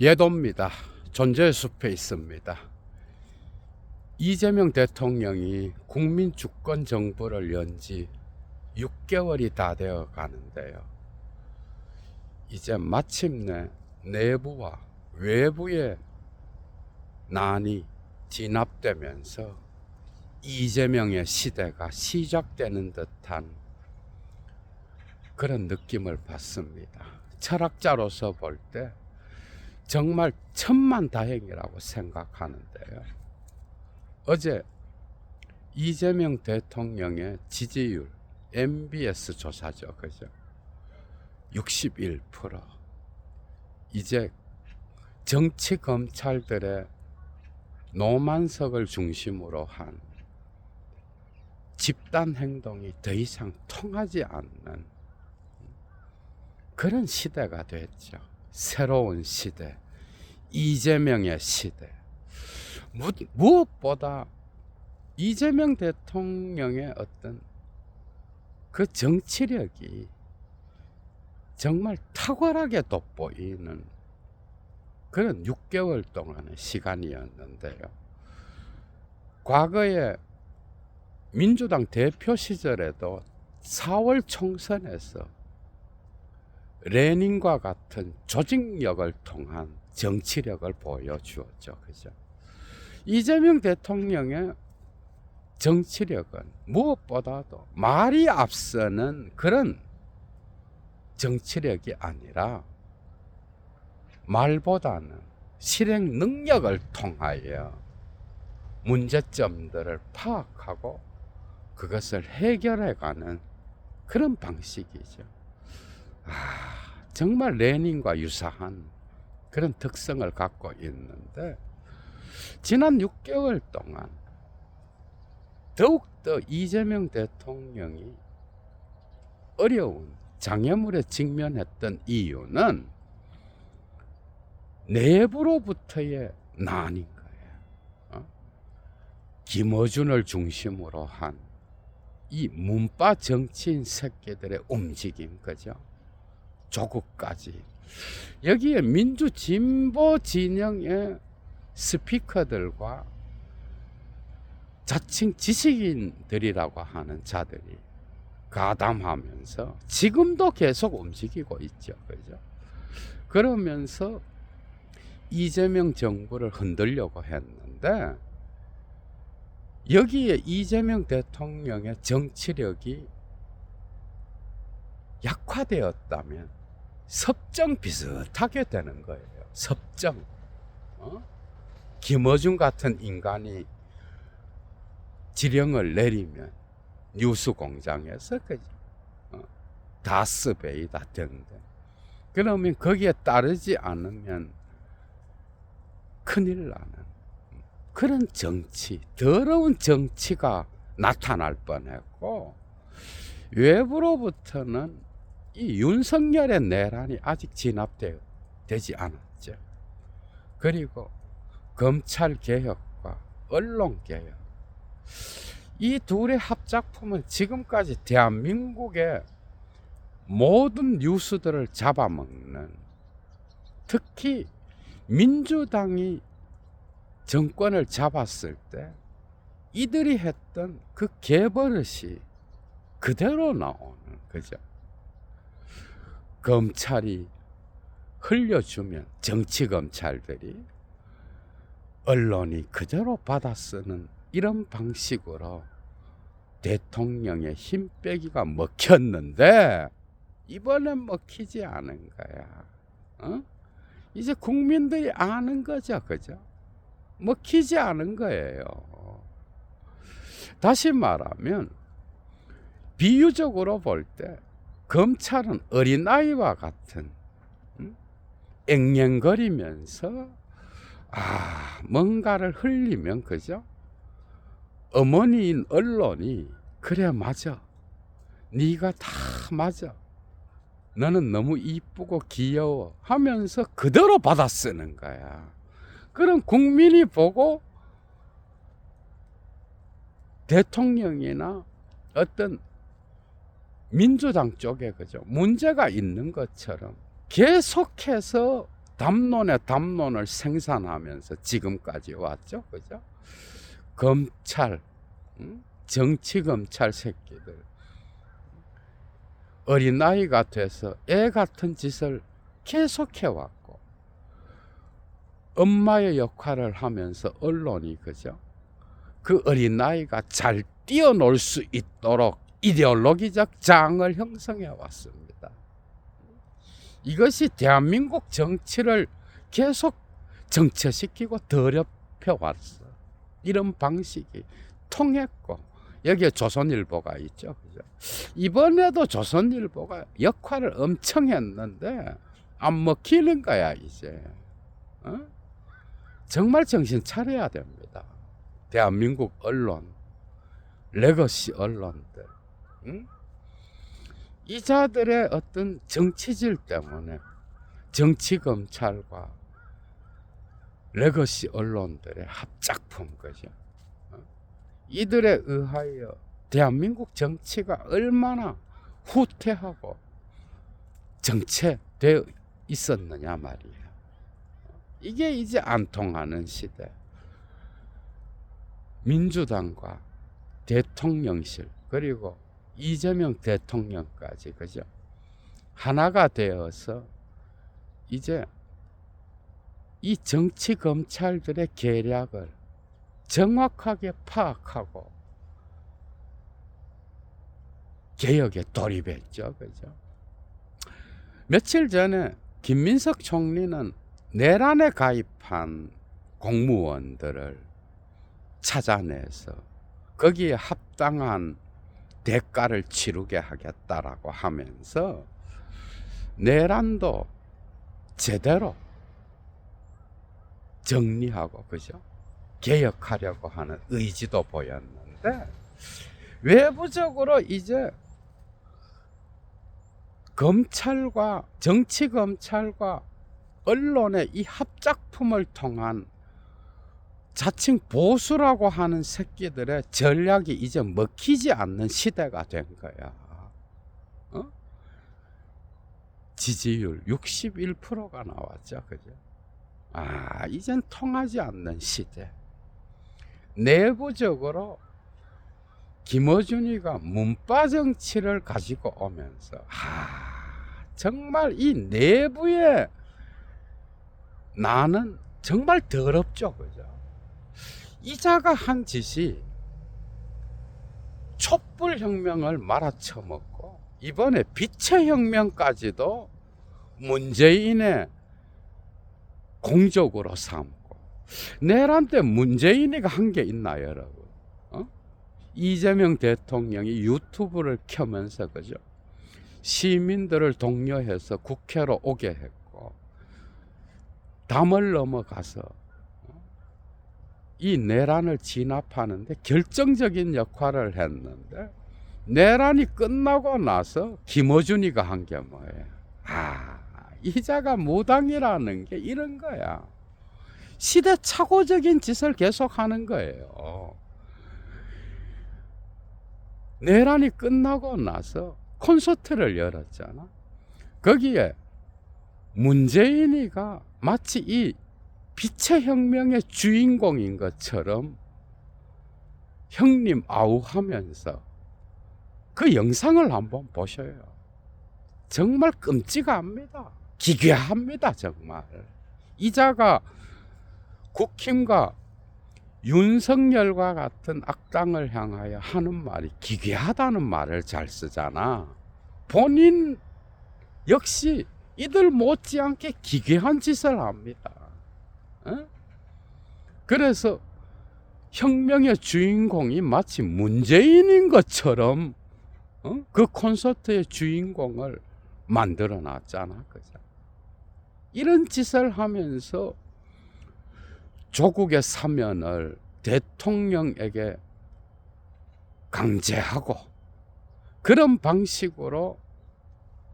예도입니다. 존재의 숲에 있습니다. 이재명 대통령이 국민 주권 정부를 연 지 6개월이 다 되어 가는데요. 이제 마침내 내부와 외부의 난이 진압되면서 이재명의 시대가 시작되는 듯한 그런 느낌을 받습니다. 철학자로서 볼때 정말 천만 다행이라고 생각하는데요. 어제 이재명 대통령의 지지율 MBS 조사죠. 그죠? 61%. 이제 정치 검찰들의 노만석을 중심으로 한 집단 행동이 더 이상 통하지 않는 그런 시대가 됐죠. 새로운 시대, 이재명의 시대. 무, 무엇보다 이재명 대통령의 어떤 그 정치력이 정말 탁월하게 돋보이는 그런 6개월 동안의 시간이었는데요. 과거에 민주당 대표 시절에도 4월 총선에서 레닌과 같은 조직력을 통한 정치력을 보여주었죠. 그죠? 이재명 대통령의 정치력은 무엇보다도 말이 앞서는 그런 정치력이 아니라 말보다는 실행 능력을 통하여 문제점들을 파악하고 그것을 해결해가는 그런 방식이죠. 아, 정말 레닌과 유사한 그런 특성을 갖고 있는데 지난 6개월 동안 더욱더 이재명 대통령이 어려운 장애물에 직면했던 이유는 내부로부터의 난인 거예요. 어? 김어준을 중심으로 한 이 문바 정치인 새끼들의 움직임, 그죠? 조국까지. 여기에 민주 진보 진영의 스피커들과 자칭 지식인들이라고 하는 자들이 가담하면서 지금도 계속 움직이고 있죠. 그죠? 그러면서 이재명 정부를 흔들려고 했는데 여기에 이재명 대통령의 정치력이 약화되었다면 섭정 비슷하게 되는 거예요. 섭정. 어? 김어준 같은 인간이 지령을 내리면 뉴스 공장에서 그죠? 어? 다스베이다 등등. 그러면 거기에 따르지 않으면 큰일 나는 그런 정치, 더러운 정치가 나타날 뻔했고 외부로부터는 이 윤석열의 내란이 아직 진압되지 않았죠. 그리고 검찰 개혁과 언론 개혁 이 둘의 합작품은 지금까지 대한민국의 모든 뉴스들을 잡아먹는 특히 민주당이 정권을 잡았을 때 이들이 했던 그 개버릇이 그대로 나오는 거죠. 검찰이 흘려주면 정치 검찰들이 언론이 그대로 받아 쓰는 이런 방식으로 대통령의 힘 빼기가 먹혔는데 이번엔 먹히지 않은 거야. 어? 이제 국민들이 아는 거죠, 그죠? 먹히지 않은 거예요. 다시 말하면 비유적으로 볼 때 검찰은 어린아이와 같은 음? 앵앵거리면서 아 뭔가를 흘리면 그죠? 어머니인 언론이 그래 맞아 네가 다 맞아 너는 너무 이쁘고 귀여워 하면서 그대로 받아 쓰는 거야 그럼 국민이 보고 대통령이나 어떤 민주당 쪽에 그죠 문제가 있는 것처럼 계속해서 담론에 담론을 생산하면서 지금까지 왔죠. 그죠? 검찰, 응? 정치 검찰 새끼들. 어린아이가 돼서 애 같은 짓을 계속해 왔고, 엄마의 역할을 하면서 언론이 그죠? 그 어린아이가 잘 뛰어놀 수 있도록 이데올로기적 장을 형성해 왔습니다. 이것이 대한민국 정치를 계속 정체시키고 더럽혀 왔어. 이런 방식이 통했고 여기에 조선일보가 있죠. 그죠? 이번에도 조선일보가 역할을 엄청 했는데 안 먹히는 거야 이제. 어? 정말 정신 차려야 됩니다. 대한민국 언론, 레거시 언론들. 응? 이 자들의 어떤 정치질 때문에 정치 검찰과 레거시 언론들의 합작품 거죠. 어? 이들에 의하여 대한민국 정치가 얼마나 후퇴하고 정체되어 있었느냐 말이에요. 이게 이제 안 통하는 시대. 민주당과 대통령실 그리고 이재명 대통령까지 그죠? 하나가 되어서 이제 이 정치 검찰들의 계략을 정확하게 파악하고 개혁에 돌입했죠. 그죠? 며칠 전에 김민석 총리는 내란에 가입한 공무원들을 찾아내서 거기에 합당한 대가를 치르게 하겠다라고 하면서 내란도 제대로 정리하고 그죠? 개혁하려고 하는 의지도 보였는데 외부적으로 이제 검찰과 정치 검찰과 언론의 이 합작품을 통한 자칭 보수라고 하는 새끼들의 전략이 이제 먹히지 않는 시대가 된 거야. 어? 지지율 61%가 나왔죠. 그죠? 아, 이젠 통하지 않는 시대. 내부적으로 김어준이가 문파 정치를 가지고 오면서 아, 정말 이 내부에 나는 정말 더럽죠. 그죠? 이자가 한 짓이 촛불 혁명을 말아쳐먹고 이번에 빛의 혁명까지도 문재인의 공적으로 삼고 내란 때 문재인이가 한 게 있나 여러분? 어? 이재명 대통령이 유튜브를 켜면서 그죠? 시민들을 독려해서 국회로 오게 했고 담을 넘어가서 이 내란을 진압하는데 결정적인 역할을 했는데 내란이 끝나고 나서 김어준이가 한 게 뭐예요? 아, 이자가 무당이라는 게 이런 거야. 시대착오적인 짓을 계속 하는 거예요. 내란이 끝나고 나서 콘서트를 열었잖아. 거기에 문재인이가 마치 이 빛의 혁명의 주인공인 것처럼 형님 아우 하면서 그 영상을 한번 보셔요. 정말 끔찍합니다. 기괴합니다, 정말. 이자가 국힘과 윤석열과 같은 악당을 향하여 하는 말이 기괴하다는 말을 잘 쓰잖아. 본인 역시 이들 못지않게 기괴한 짓을 합니다. 어? 그래서 혁명의 주인공이 마치 문재인인 것처럼 어? 그 콘서트의 주인공을 만들어 놨잖아. 그죠? 이런 짓을 하면서 조국의 사면을 대통령에게 강제하고 그런 방식으로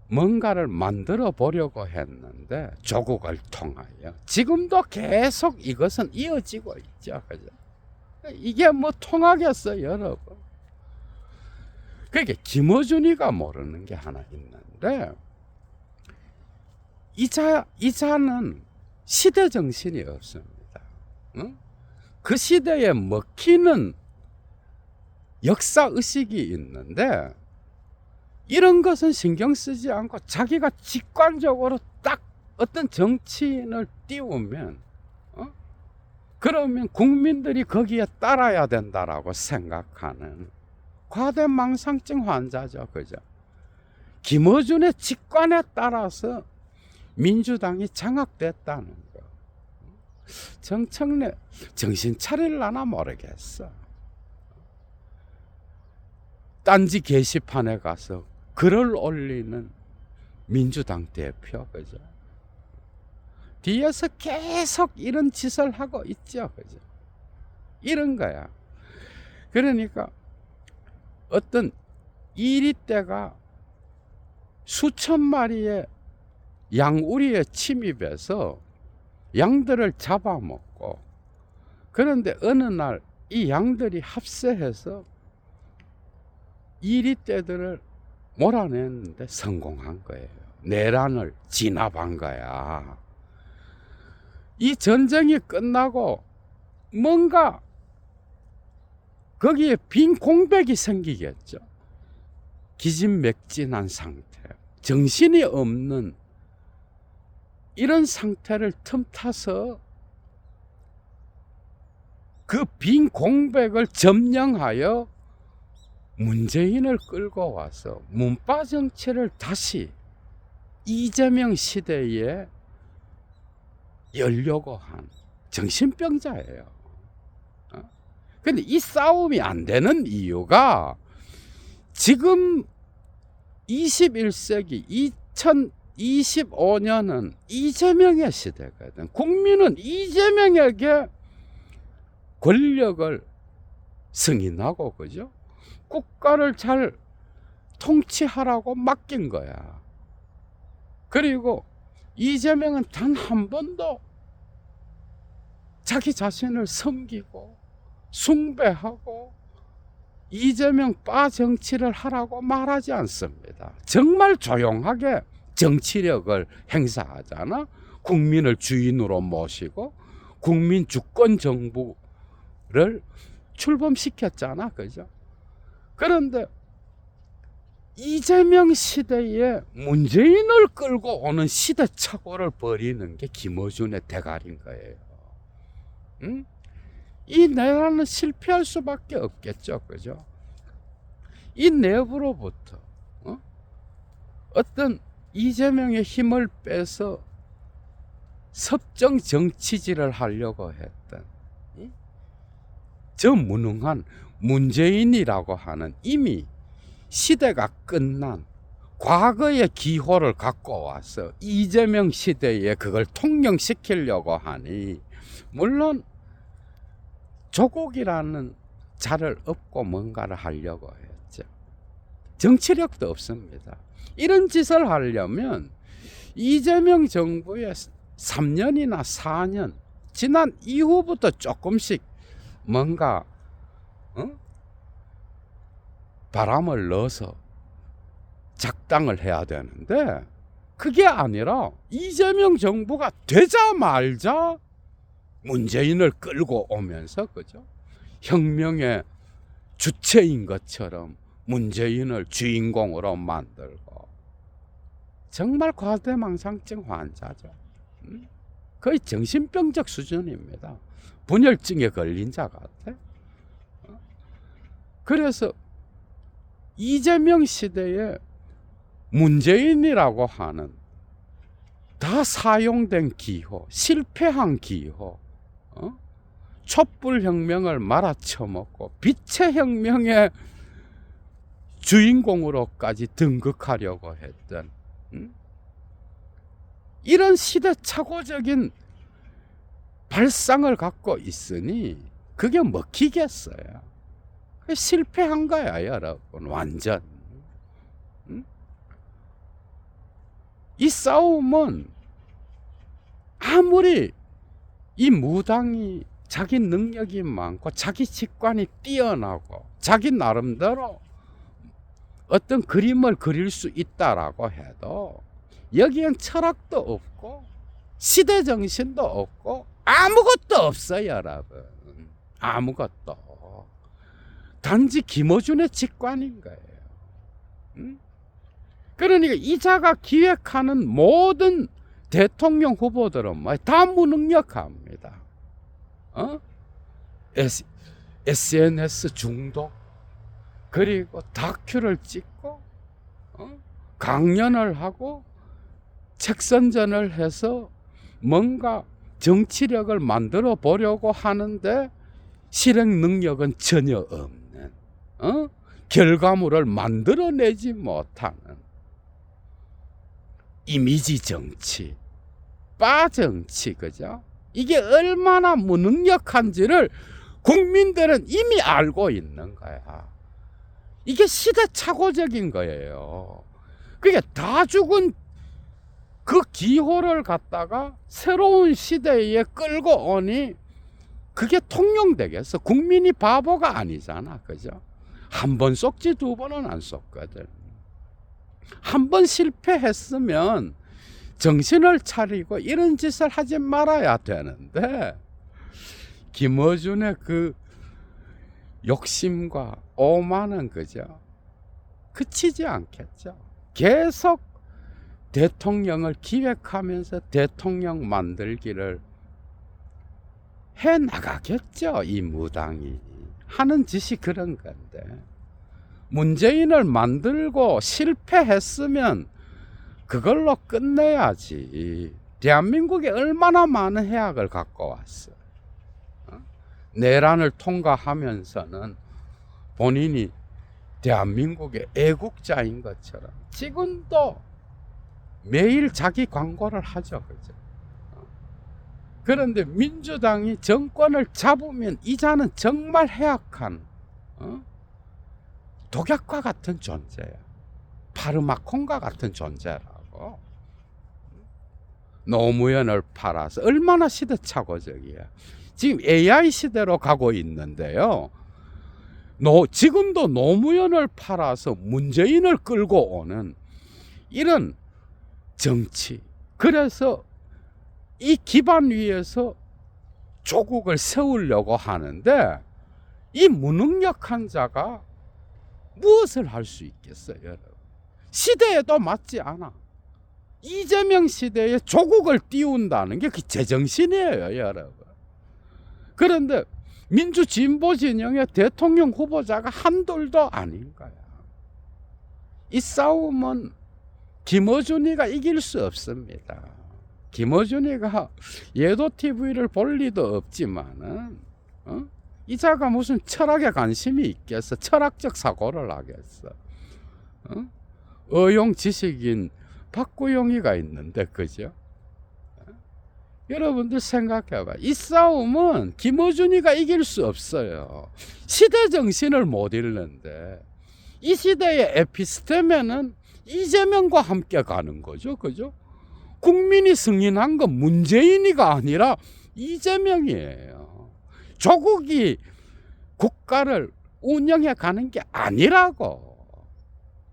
뭔가를 만들어 보려고 했는데 조국을 통하여 지금도 계속 이것은 이어지고 있죠. 그죠? 이게 뭐 통하겠어요, 여러분? 그게 김어준이가 모르는 게 하나 있는데 이자 이자는 시대 정신이 없습니다. 응? 그 시대에 먹히는 역사 의식이 있는데 이런 것은 신경 쓰지 않고 자기가 직관적으로 딱 어떤 정치인을 띄우면 어? 그러면 국민들이 거기에 따라야 된다라고 생각하는 과대망상증 환자죠, 그죠? 김어준의 직관에 따라서 민주당이 장악됐다는 거. 정청래 정신 차릴라나 모르겠어. 딴지 게시판에 가서 글을 올리는 민주당 대표, 그죠? 뒤에서 계속 이런 짓을 하고 있죠, 그죠? 이런 거야. 그러니까 어떤 이리떼가 수천 마리의 양우리에 침입해서 양들을 잡아먹고 그런데 어느 날 이 양들이 합세해서 이리떼들을 몰아냈는데 성공한 거예요. 내란을 진압한 거야. 이 전쟁이 끝나고 뭔가 거기에 빈 공백이 생기겠죠. 기진맥진한 상태, 정신이 없는 이런 상태를 틈타서 그 빈 공백을 점령하여 문재인을 끌고 와서 문파 정치를 다시 이재명 시대에 열려고 한 정신병자예요. 어? 근데 이 싸움이 안 되는 이유가 지금 21세기 2025년은 이재명의 시대거든. 국민은 이재명에게 권력을 승인하고 그죠? 국가를 잘 통치하라고 맡긴 거야. 그리고 이재명은 단 한 번도 자기 자신을 섬기고 숭배하고 이재명 빠 정치를 하라고 말하지 않습니다. 정말 조용하게 정치력을 행사하잖아. 국민을 주인으로 모시고 국민 주권 정부를 출범시켰잖아. 그죠? 그런데 이재명 시대에 문재인을 끌고 오는 시대착오를 벌이는 게 김어준의 대가리인 거예요. 응? 이 내란은 실패할 수밖에 없겠죠, 그죠? 이 내부로부터 어? 어떤 이재명의 힘을 빼서 섭정 정치질을 하려고 했던 이? 저 무능한 문재인이라고 하는 이미 시대가 끝난 과거의 기호를 갖고 와서 이재명 시대에 그걸 통용시키려고 하니 물론 조국이라는 자를 얻고 뭔가를 하려고 했죠. 정치력도 없습니다. 이런 짓을 하려면 이재명 정부의 3년이나 4년 지난 이후부터 조금씩 뭔가 어? 바람을 넣어서 작당을 해야 되는데 그게 아니라 이재명 정부가 되자 말자 문재인을 끌고 오면서 그죠? 혁명의 주체인 것처럼 문재인을 주인공으로 만들고 정말 과대망상증 환자죠. 음? 거의 정신병적 수준입니다. 분열증에 걸린 자 같아. 어? 그래서 이재명 시대에 문재인이라고 하는 다 사용된 기호, 실패한 기호, 어? 촛불 혁명을 말아쳐먹고 빛의 혁명의 주인공으로까지 등극하려고 했던 음? 이런 시대착오적인 발상을 갖고 있으니 그게 먹히겠어요. 실패한 거야, 여러분. 완전. 음? 이 싸움은 아무리 이 무당이 자기 능력이 많고 자기 직관이 뛰어나고 자기 나름대로 어떤 그림을 그릴 수 있다라고 해도 여기엔 철학도 없고 시대 정신도 없고 아무것도 없어요, 여러분. 아무것도. 단지 김어준의 직관인 거예요. 응? 그러니까 이자가 기획하는 모든 대통령 후보들은 뭐다 무능력합니다. 어? SNS 중독 그리고 다큐를 찍고 어? 강연을 하고 책선전을 해서 뭔가 정치력을 만들어 보려고 하는데 실행 능력은 전혀 없는 어? 결과물을 만들어내지 못하는 이미지 정치, 빠 정치, 그죠? 이게 얼마나 무능력한지를 국민들은 이미 알고 있는 거야. 이게 시대착오적인 거예요. 그게 다 죽은 그 기호를 갖다가 새로운 시대에 끌고 오니 그게 통용되겠어. 국민이 바보가 아니잖아. 그죠? 한번 속지 두 번은 안 속거든. 한 번 실패했으면 정신을 차리고 이런 짓을 하지 말아야 되는데 김어준의 그 욕심과 오만은 그죠? 그치지 않겠죠. 계속 대통령을 기획하면서 대통령 만들기를 해 나가겠죠. 이 무당이 하는 짓이 그런 건데 문재인을 만들고 실패했으면 그걸로 끝내야지. 대한민국에 얼마나 많은 해악을 갖고 왔어. 어? 내란을 통과하면서는 본인이 대한민국의 애국자인 것처럼 지금도 매일 자기 광고를 하죠. 그죠? 어? 그런데 민주당이 정권을 잡으면 이자는 정말 해악한 어? 독약과 같은 존재야. 파르마콘과 같은 존재라고. 노무현을 팔아서 얼마나 시대착오적이야. 지금 AI 시대로 가고 있는데요. 노, 지금도 노무현을 팔아서 문재인을 끌고 오는 이런 정치. 그래서 이 기반 위에서 조국을 세우려고 하는데 이 무능력한 자가 무엇을 할 수 있겠어요, 여러분? 시대에도 맞지 않아. 이재명 시대에 조국을 띄운다는 게 그 제정신이에요, 여러분. 그런데 민주 진보 진영의 대통령 후보자가 한둘도 아닌 거야. 이 싸움은 김어준이가 이길 수 없습니다. 김어준이가 예도 TV를 볼 리도 없지만은 어? 이자가 무슨 철학에 관심이 있겠어? 철학적 사고를 하겠어? 어? 어용 지식인 박구용이가 있는데 그죠? 어? 여러분들 생각해봐. 이 싸움은 김어준이가 이길 수 없어요. 시대 정신을 못 잃는데 이 시대의 에피스테면은 이재명과 함께 가는 거죠, 그죠? 국민이 승인한 건 문재인이가 아니라 이재명이에요. 조국이 국가를 운영해 가는 게 아니라고.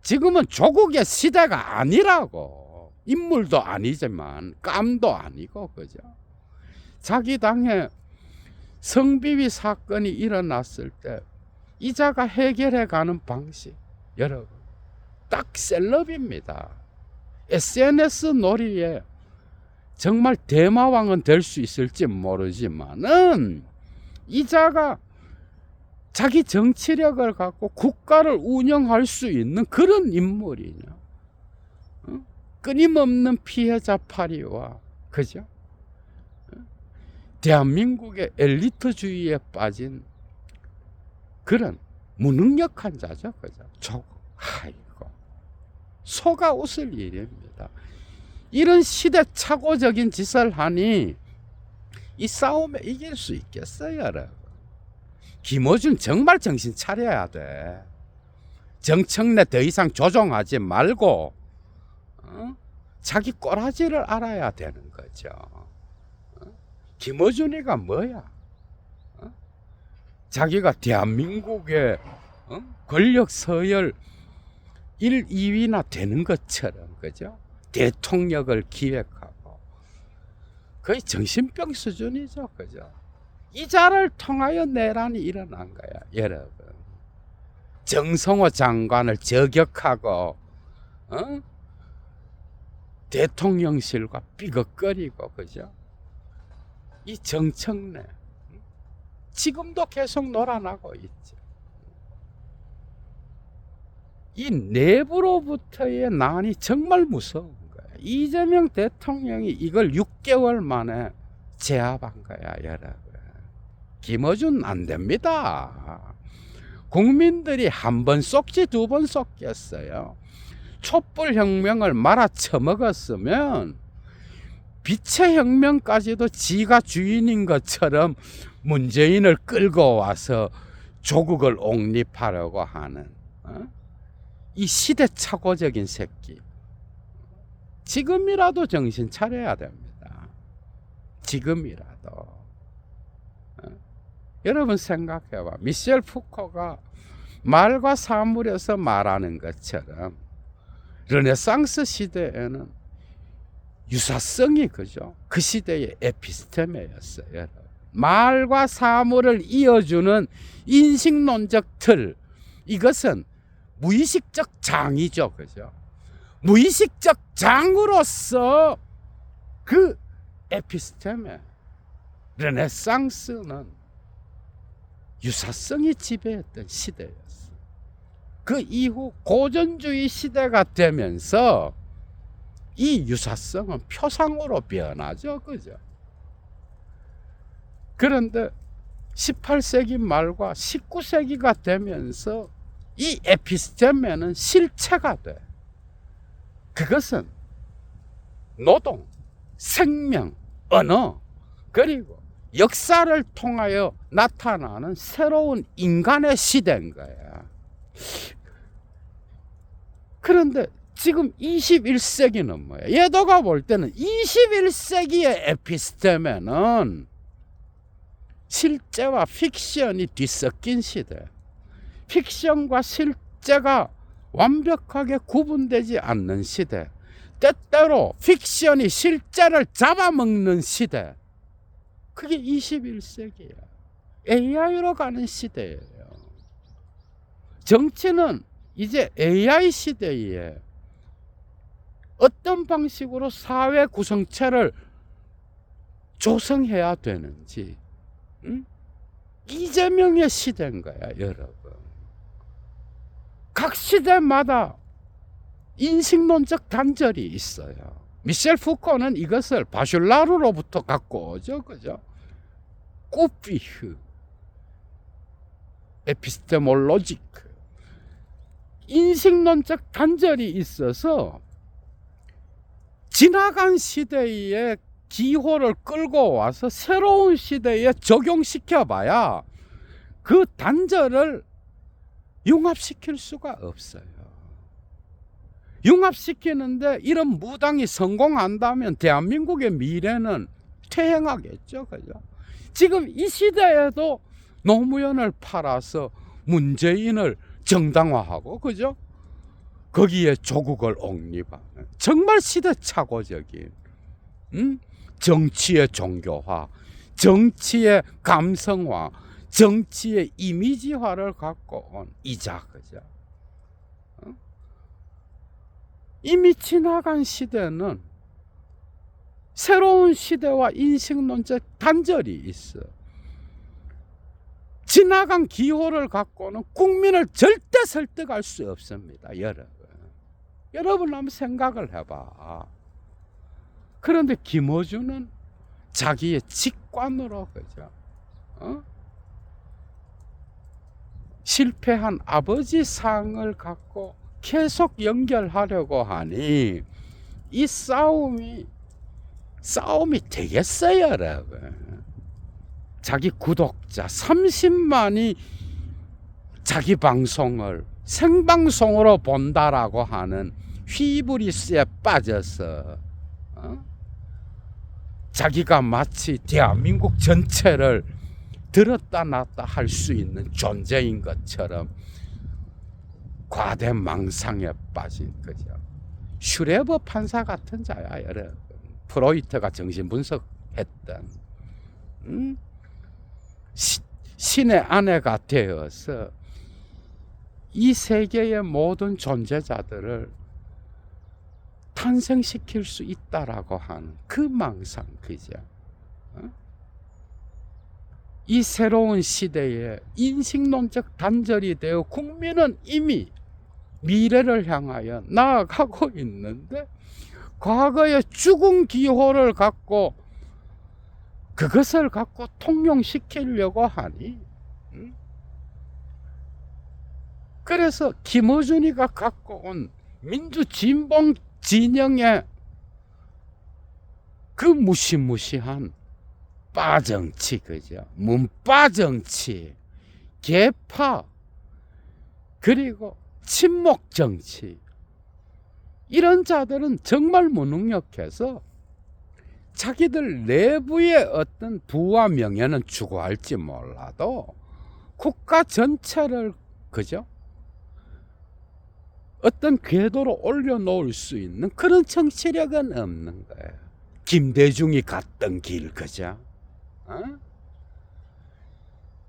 지금은 조국의 시대가 아니라고. 인물도 아니지만 깜도 아니고 그죠? 자기 당에 성비위 사건이 일어났을 때 이자가 해결해 가는 방식 여러분 딱 셀럽입니다. SNS 놀이에 정말 대마왕은 될 수 있을지 모르지만은 이자가 자기 정치력을 갖고 국가를 운영할 수 있는 그런 인물이냐. 어? 끊임없는 피해자 파리와 그죠? 어? 대한민국의 엘리트주의에 빠진 그런 무능력한 자죠, 그죠? 저, 아이고, 소가 웃을 일입니다. 이런 시대착오적인 짓을 하니 이 싸움에 이길 수 있겠어요, 여러분? 김어준 정말 정신 차려야 돼. 정청래 더 이상 조종하지 말고 어? 자기 꼬라지를 알아야 되는 거죠. 어? 김어준이가 뭐야? 어? 자기가 대한민국의 어? 권력 서열 1, 2위나 되는 것처럼 그죠? 대통령을 기획하고 거의 정신병 수준이죠. 그죠? 이 자를 통하여 내란이 일어난 거야, 여러분. 정성호 장관을 저격하고, 어? 대통령실과 삐걱거리고, 그죠? 이 정청래. 지금도 계속 놀아나고 있죠. 이 내부로부터의 난이 정말 무서운 거야. 이재명 대통령이 이걸 6개월 만에 제압한 거야, 여러분. 김어준 안 됩니다. 국민들이 한 번 쏙지 두 번 쏙겠어요. 촛불 혁명을 말아 처먹었으면 빛의 혁명까지도 지가 주인인 것처럼 문재인을 끌고 와서 조국을 옹립하려고 하는 어? 이 시대착오적인 새끼. 지금이라도 정신 차려야 됩니다. 지금이라도. 어? 여러분 생각해봐. 미셸 푸코가 말과 사물에서 말하는 것처럼 르네상스 시대에는 유사성이 그죠? 그 시대의. 여러분. 말과 사물을 이어주는 인식론적 틀 이것은 무의식적 장이죠, 그죠? 무의식적 장으로서 그 에피스테메 르네상스는 유사성이 지배했던 시대였어. 그 이후 고전주의 시대가 되면서 이 유사성은 표상으로 변하죠, 그죠? 그런데 18세기 말과 19세기가 되면서 이 에피스테메는 실체가 돼. 그것은 노동, 생명, 언어, 그리고 역사를 통하여 나타나는 새로운 인간의 시대인 거야. 그런데 지금 21세기는 뭐야? 예도가 볼 때는 21세기의 에피스테메는 실제와 픽션이 뒤섞인 시대. 픽션과 실제가 완벽하게 구분되지 않는 시대. 때때로 픽션이 실제를 잡아먹는 시대. 그게 21세기야. AI로 가는 시대예요. 정치는 이제 AI 시대에 어떤 방식으로 사회 구성체를 조성해야 되는지 응? 이재명의 시대인 거야, 여러분. 각 시대마다 인식론적 단절이 있어요. 미셸 푸코는 이것을 바슐라르로부터 갖고 오죠, 그죠? 꾸피흐, 에피스테몰로지크. 인식론적 단절이 있어서 지나간 시대의 기호를 끌고 와서 새로운 시대에 적용시켜 봐야 그 단절을 융합시킬 수가 없어요. 융합시키는데 이런 무당이 성공한다면 대한민국의 미래는 퇴행하겠죠. 그죠? 지금 이 시대에도 노무현을 팔아서 문재인을 정당화하고, 그죠? 거기에 조국을 옹립하는 정말 시대착오적인 음? 정치의 종교화, 정치의 감성화, 정치의 이미지화를 갖고 온 이자 그죠? 어? 이미 지나간 시대는 새로운 시대와 인식론적 단절이 있어. 지나간 기호를 갖고는 국민을 절대 설득할 수 없습니다, 여러분. 여러분 한번 생각을 해봐. 그런데 김어준은 자기의 직관으로 그죠? 어? 실패한 아버지 상을 갖고 계속 연결하려고 하니 이 싸움이 싸움이 되겠어요, 여러분. 자기 구독자 30만이 자기 방송을 생방송으로 본다라고 하는 휘브리스에 빠져서 어? 자기가 마치 대한민국 전체를 들었다 놨다 할 수 있는 존재인 것처럼 과대 망상에 빠진 거죠. 슈레버 판사 같은 자야, 여러분. 프로이트가 정신 분석 했던 음? 시- 신의 아내가 되어서 이 세계의 모든 존재자들을 탄생시킬 수 있다라고 하는 그 망상 그죠? 어? 이 새로운 시대에 인식론적 단절이 되어 국민은 이미 미래를 향하여 나아가고 있는데 과거의 죽은 기호를 갖고 그것을 갖고 통용시키려고 하니 음? 그래서 김어준이가 갖고 온 민주진봉 진영의 그 무시무시한 빠정치 그죠 문빠정치 개파 그리고 친목 정치 이런 자들은 정말 무능력해서 자기들 내부의 어떤 부와 명예는 추구할지 몰라도 국가 전체를 그죠 어떤 궤도로 올려놓을 수 있는 그런 정치력은 없는 거예요. 김대중이 갔던 길 그죠? 어?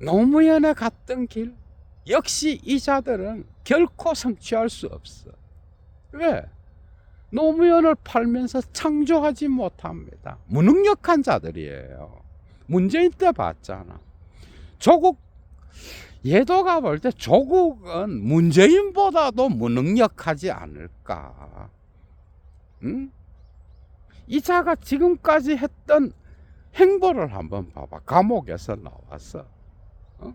노무현에 갔던 길 역시 이 자들은 결코 성취할 수 없어. 왜? 노무현을 팔면서 창조하지 못합니다. 무능력한 자들이에요. 문재인 때 봤잖아. 조국 예도가 볼 때 조국은 문재인보다도 무능력하지 않을까. 응? 이 자가 지금까지 했던 행보를 한번 봐봐. 감옥에서 나와서. 어?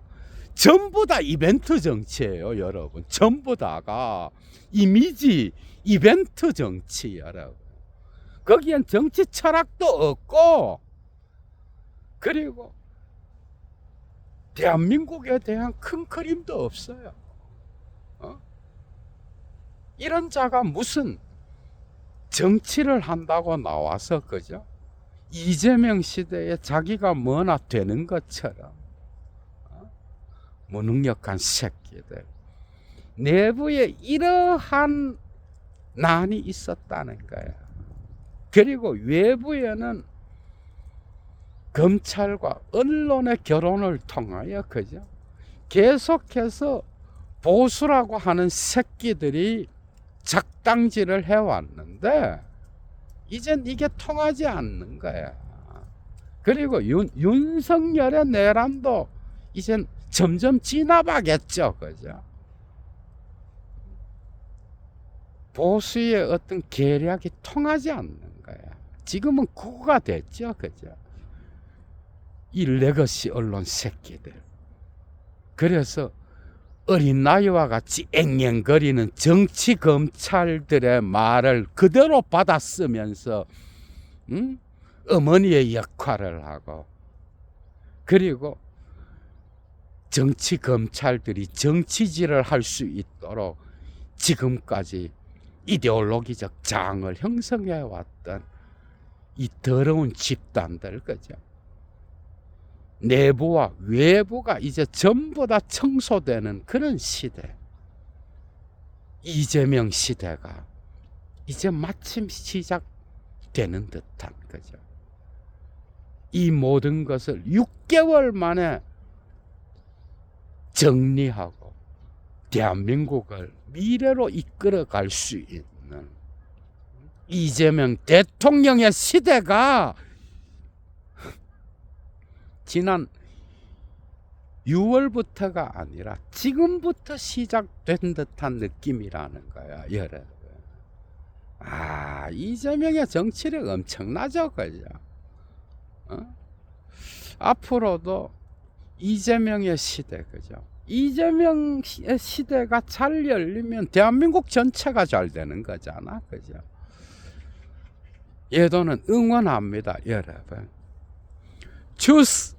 전부 다 이벤트 정치예요, 여러분. 전부 다가 이미지 이벤트 정치, 여러분. 거기엔 정치 철학도 없고, 그리고 대한민국에 대한 큰 그림도 없어요. 어? 이런 자가 무슨 정치를 한다고 나와서 그죠? 이재명 시대에 자기가 뭐나 되는 것처럼 어? 무능력한 새끼들 내부에 이러한 난이 있었다는 거야. 그리고 외부에는 검찰과 언론의 결혼을 통하여 그죠? 계속해서 보수라고 하는 새끼들이 작당질을 해왔는데 이젠 이게 통하지 않는 거야. 그리고 윤, 윤석열의 내란도 이젠 점점 진압하겠죠, 그죠? 보수의 어떤 계략이 통하지 않는 거야. 지금은 구가 됐죠, 그죠? 이 레거시 언론 새끼들. 그래서 어린 나이와 같이 앵앵거리는 정치 검찰들의 말을 그대로 받아 쓰면서 음? 어머니의 역할을 하고 그리고 정치 검찰들이 정치질을 할 수 있도록 지금까지 이데올로기적 장을 형성해 왔던 이 더러운 집단들 그죠? 내부와 외부가 이제 전부 다 청소되는 그런 시대. 이재명 시대가 이제 마침 시작되는 듯한 거죠. 이 모든 것을 6개월 만에 정리하고 대한민국을 미래로 이끌어 갈 수 있는 이재명 대통령의 시대가 지난 6월부터가 아니라 지금부터 시작된 듯한 느낌이라는 거야, 여러분. 아, 이재명의 정치력 엄청나죠, 그죠? 어? 앞으로도 이재명의 시대, 그죠? 이재명의 시대가 잘 열리면 대한민국 전체가 잘 되는 거잖아, 그죠? 예도는 응원합니다, 여러분. 주스